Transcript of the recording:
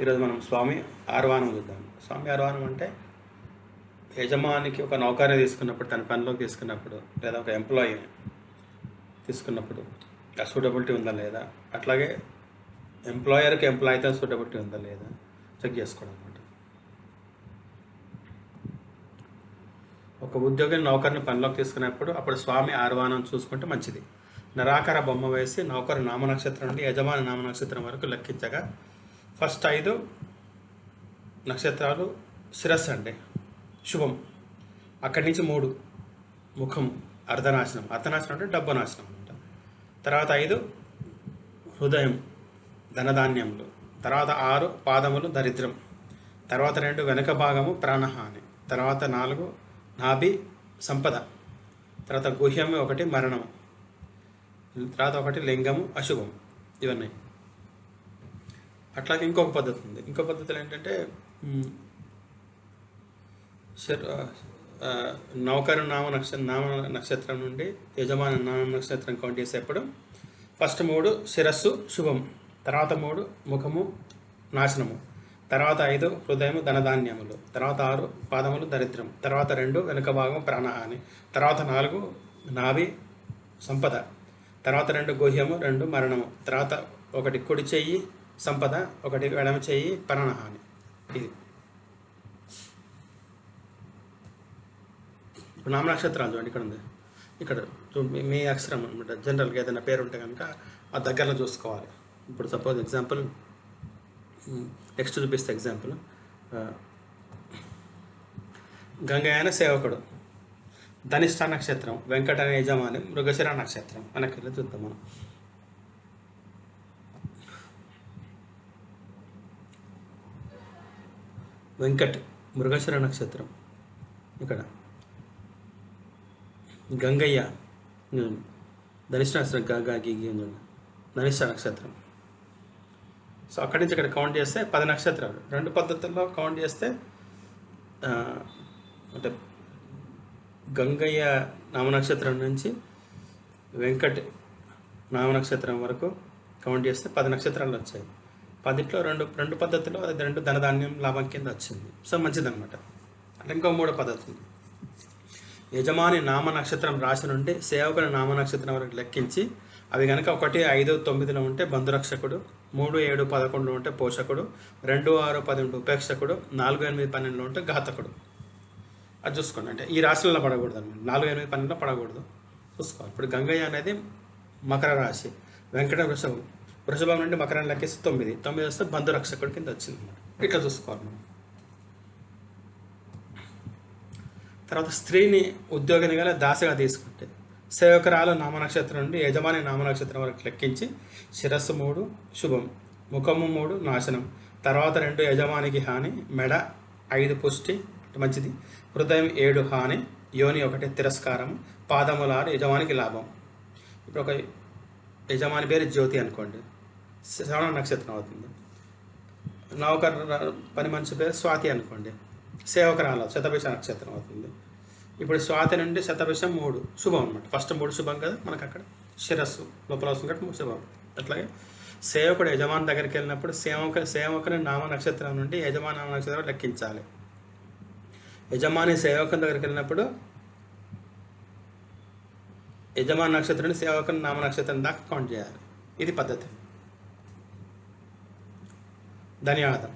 ఈరోజు మనం స్వామి ఆర్వాణం చూద్దాం. స్వామి ఆర్వాణం అంటే యజమానికి ఒక నౌకర్ని తీసుకున్నప్పుడు తన పనిలోకి తీసుకున్నప్పుడు లేదా ఒక ఎంప్లాయీని తీసుకున్నప్పుడు ఆ సూటబిలిటీ ఉందా లేదా? అట్లాగే ఎంప్లాయర్కి ఎంప్లాయీతో సూటబిలిటీ ఉందా లేదా? చెక్ చేసుకోవడం అనమాట ఒక ఉద్యోగిని నౌకర్ని పనిలోకి తీసుకున్నప్పుడు అప్పుడు స్వామి ఆర్వాణం చూసుకుంటే మంచిది. నిరాకార బొమ్మ వేసి నౌకరు నామ నక్షత్రం నుండి యజమాని నామ నక్షత్రం వరకు లెక్కించగా ఫస్ట్ ఐదు నక్షత్రాలు శిరస్సు అండి. శుభం. అక్కడి నుంచి మూడు. ముఖం అర్ధనాశనం. అర్ధనాశనం అంటే డబ్బు నాశనం తర్వాత ఐదు హృదయం ధనధాన్యములు. తర్వాత ఆరు పాదములు దరిద్రం. తర్వాత రెండు వెనక భాగము ప్రాణహాని తర్వాత నాలుగు నాభి సంపద. తర్వాత గుహ్యము ఒకటి మరణం తర్వాత ఒకటి లింగము అశుభం. ఇవన్నీ. అట్లాగే ఇంకొక పద్ధతి ఉంది. ఇంకో పద్ధతులు ఏంటంటే నౌకరు నామ నక్ష నామ నక్షత్రం నుండి యజమాని నామ నక్షత్రం కౌంట్ చేసేప్పుడు ఫస్ట్ మూడు శిరస్సు శుభం. తర్వాత మూడు ముఖము నాశనము. తర్వాత ఐదు హృదయము ధనధాన్యములు. తర్వాత ఆరు పాదములు దరిద్రం తర్వాత రెండు వెనుక భాగం ప్రాణహాని. తర్వాత నాలుగు నాభి సంపద. తర్వాత రెండు గుహ్యము రెండు మరణము. తర్వాత ఒకటి కుడి చెయ్యి సంపద ఒకటి ఎడమ చేయి పరణహాని. ఇది. ఇప్పుడు నామ నక్షత్రాలు చూడండి ఇక్కడ ఉంది. ఇక్కడ మీ- అక్షరం అనమాట జనరల్గా ఏదైనా పేరు ఉంటే కనుక ఆ దగ్గరలో చూసుకోవాలి. ఇప్పుడు సపోజ్ ఎగ్జాంపుల్ నెక్స్ట్ చూపిస్తే ఎగ్జాంపుల్. గంగయాన సేవకుడు ధనిష్ట నక్షత్రం వెంకట యజమాని మృగశిర నక్షత్రం. వెనక్కి చూద్దాం మనం. వెంకట్ మృగశిర నక్షత్రం. ఇక్కడ. గంగయ్య ధనిష్ట నక్షత్రం గంగా ధనిష్ట నక్షత్రం. సో అక్కడి నుంచి ఇక్కడ కౌంట్ చేస్తే పది నక్షత్రాలు. రెండు పద్ధతుల్లో కౌంట్ చేస్తే అంటే గంగయ్య నామ నక్షత్రం నుంచి వెంకట్ నామ నక్షత్రం వరకు కౌంట్ చేస్తే పది నక్షత్రాలు వచ్చాయి. పదిట్లో రెండు రెండు పద్ధతిలో అది రెండు ధనధాన్యం లాభం కింద వచ్చింది. సో మంచిదనమాట అంటే ఇంకో మూడో పద్ధతి. యజమాని నామ నక్షత్రం రాశి నుండి సేవకుని నామ నక్షత్రం వరకు లెక్కించి అవి కనుక ఒకటి ఐదు తొమ్మిదిలో ఉంటే బంధురక్షకుడు మూడు ఏడు పదకొండులో ఉంటే పోషకుడు రెండు ఆరు పది ఉపేక్షకుడు నాలుగు ఎనిమిది పన్నెండులో ఉంటే ఘాతకుడు. అది చూసుకోండి. అంటే ఈ రాశులలో పడకూడదు అనమాట నాలుగు ఎనిమిది పన్నెండులో పడకూడదు. చూసుకోవాలి. ఇప్పుడు గంగయ్య అనేది మకర రాశి. వెంకట వృషభం వృషభం నుండి మకరం లెక్కేసి తొమ్మిది తొమ్మిది వస్తే బంధు రక్షకుడి కింద వచ్చింది. ఇట్లా చూసుకోవాలి మనం. తర్వాత స్త్రీని ఉద్యోగినిగా గల దాసగా తీసుకుంటే సేవకురాలు నామనక్షత్రం నుండి యజమాని నామనక్షత్రం వరకు లెక్కించి శిరస్సు మూడు శుభం. ముఖము మూడు నాశనం. తర్వాత రెండు యజమానికి హాని మెడ ఐదు పుష్టి మంచిది. హృదయం ఏడు హాని యోని ఒకటి తిరస్కారం. పాదములారు యజమానికి లాభం. ఇప్పుడు ఒక యజమాని పేరు జ్యోతి అనుకోండి. శ్రవణ నక్షత్రం అవుతుంది. నౌకర్ పని మనిషి పేరు స్వాతి అనుకోండి. సేవకరాల శతభిష నక్షత్రం అవుతుంది. ఇప్పుడు స్వాతి నుండి శతభిషం మూడు శుభం అనమాట ఫస్ట్ మూడు శుభం కదా మనకు అక్కడ శిరస్సు లోపల వస్తుంది కాబట్టి శుభం. అట్లాగే సేవకుడు యజమాని దగ్గరికి వెళ్ళినప్పుడు సేవక సేవకుని నామ నక్షత్రం నుండి యజమాని నామ నక్షత్రం లెక్కించాలి. యజమాని సేవకుని దగ్గరికి వెళ్ళినప్పుడు యజమాని నక్షత్రం నుండి సేవకుని నామ నక్షత్రం దాకా కౌంట్ చేయాలి. ఇది పద్ధతి. ధన్యవాదం